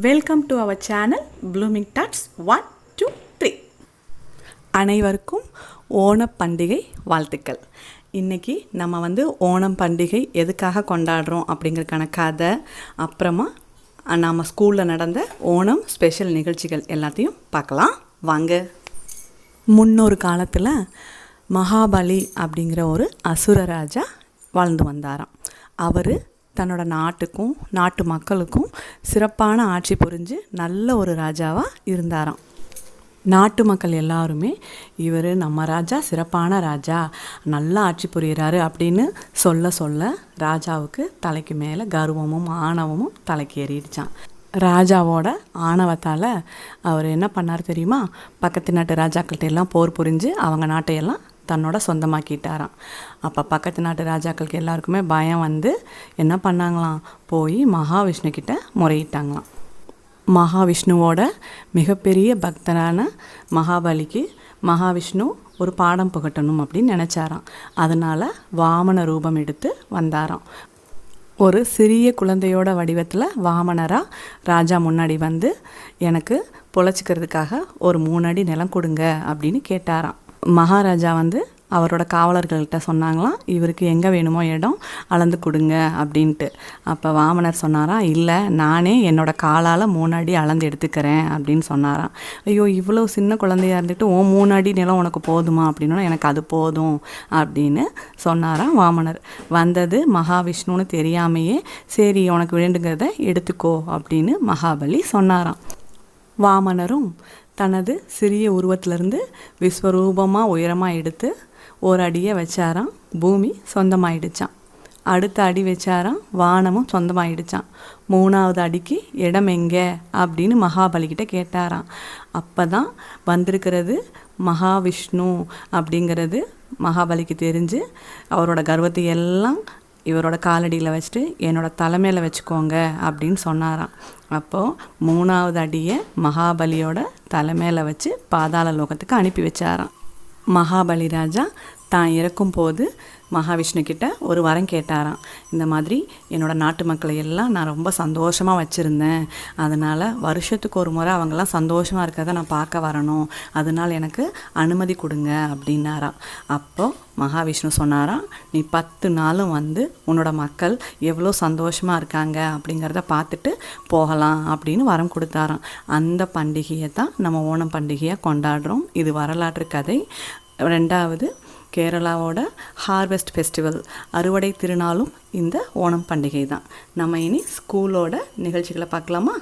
Welcome to our channel blooming dots one two three அனைவருக்கும் ஓணப் பண்டிகை வாழ்த்துக்கள். இன்றைக்கி நம்ம வந்து ஓணம் பண்டிகை எதுக்காக கொண்டாடுறோம் அப்படிங்கிறதுக்கான கதை அப்புறமா நம்ம ஸ்கூலில் நடந்த ஓணம் ஸ்பெஷல் நிகழ்ச்சிகள் எல்லாத்தையும் பார்க்கலாம். வாங்க. முன்னொரு காலத்தில் மகாபலி அப்படிங்கிற ஒரு அசுரராஜா வாழ்ந்து வந்தாராம். அவர் தன்னோட நாட்டுக்கும் நாட்டு மக்களுக்கும் சிறப்பான ஆட்சி புரிஞ்சு நல்ல ஒரு ராஜாவாக இருந்தாராம். நாட்டு மக்கள் எல்லாருமே இவர் நம்ம ராஜா சிறப்பான ராஜா நல்லா ஆட்சி புரிகிறாரு அப்படின்னு சொல்ல சொல்ல ராஜாவுக்கு தலைக்கு மேலே கர்வமும் ஆணவமும் தலைக்கு ஏறிடுச்சான் ராஜாவோட ஆணவத்தால் அவர் என்ன பண்ணார் தெரியுமா? பக்கத்து நாட்டு ராஜாக்கள்கிட்ட எல்லாம் போர் புரிஞ்சு அவங்க நாட்டையெல்லாம் தன்னோட சொந்தமாக்கிட்டாராம். அப்போ பக்கத்து நாட்டு ராஜாக்களுக்கு எல்லாருக்குமே பயம் வந்து என்ன பண்ணாங்களாம்? போய் மகாவிஷ்ணு கிட்ட முறையிட்டாங்களாம். மகாவிஷ்ணுவோட மிகப்பெரிய பக்தரான மகாபலிக்கு மகாவிஷ்ணு ஒரு பாடம் புகட்டணும் அப்படின்னு நினச்சாராம். அதனால் வாமன ரூபம் எடுத்து வந்தாராம். ஒரு சிறிய குழந்தையோட வடிவத்தில் வாமனராக ராஜா முன்னாடி வந்து எனக்கு பொழைச்சிக்கிறதுக்காக ஒரு மூணு அடி நிலம் கொடுங்க அப்படின்னு கேட்டாராம். மகாராஜா வந்து அவரோட காவலர்கள்கிட்ட சொன்னாங்களாம் இவருக்கு எங்கே வேணுமோ இடம் அளந்து கொடுங்க அப்படின்ட்டு. அப்போ வாமனர் சொன்னாராம் இல்லை நானே என்னோட காலால் மூணு அடி அளந்து எடுத்துக்கிறேன் அப்படின்னு சொன்னாராம். ஐயோ இவ்வளோ சின்ன குழந்தையா இருந்துட்டு ஓ மூணு அடி நிலம் உனக்கு போதுமா? அப்படின்னா எனக்கு அது போதும் அப்படின்னு சொன்னாராம் வாமனர். வந்தது மகாவிஷ்ணுன்னு தெரியாமையே சரி உனக்கு வேண்டுங்கிறத எடுத்துக்கோ அப்படின்னு மகாபலி சொன்னாராம். வாமனரும் தனது சிறிய உருவத்திலிருந்து விஸ்வரூபமாக உயரமாக எடுத்து ஒரு அடியை வச்சாராம். பூமி சொந்தமாயிடுச்சான் அடுத்த அடி வச்சாராம் வானமும் சொந்தமாயிடுச்சான் மூணாவது அடிக்கு இடம் எங்கே? அப்படின்னு மகாபலிக்கிட்ட கேட்டாராம். அப்போ தான் வந்திருக்கிறது மகாவிஷ்ணு அப்படிங்கிறது மகாபலிக்கு தெரிஞ்சு அவரோட கர்வத்தை எல்லாம் இவரோட காலடியில் வச்சுட்டு என்னோட தலைமையில் வச்சுக்கோங்க அப்படின்னு சொன்னாராம். அப்போது மூணாவது அடியை மகாபலியோட தலைமையில் வச்சு பாதாள லோகத்துக்கு அனுப்பி வச்சாராம். மகாபலி ராஜா தான் இறக்கும்போது மகாவிஷ்ணு கிட்ட ஒரு வரம் கேட்டாராம். இந்த மாதிரி என்னோடய நாட்டு மக்களை எல்லாம் நான் ரொம்ப சந்தோஷமாக வச்சுருந்தேன். அதனால் வருஷத்துக்கு ஒரு முறை அவங்கெல்லாம் சந்தோஷமாக இருக்கிறத நான் பார்க்க வரணும். அதனால் எனக்கு அனுமதி கொடுங்க அப்படின்னாராம். அப்போது மகாவிஷ்ணு சொன்னாராம் நீ பத்து நாளும் வந்து உன்னோட மக்கள் எவ்வளோ சந்தோஷமாக இருக்காங்க அப்படிங்கிறத பார்த்துட்டு போகலாம் அப்படின்னு வரம் கொடுத்தாராம். அந்த பண்டிகையை தான் நம்ம ஓணம் பண்டிகையாக கொண்டாடுறோம். இது வரலாற்று கதை. ரெண்டாவது கேரளாவோட ஹார்வெஸ்ட் ஃபெஸ்டிவல் அறுவடை திருநாளும் இந்த ஓணம் பண்டிகை தான் நம்ம இனி ஸ்கூலோட நிகழ்ச்சிகளை பார்க்கலாமா?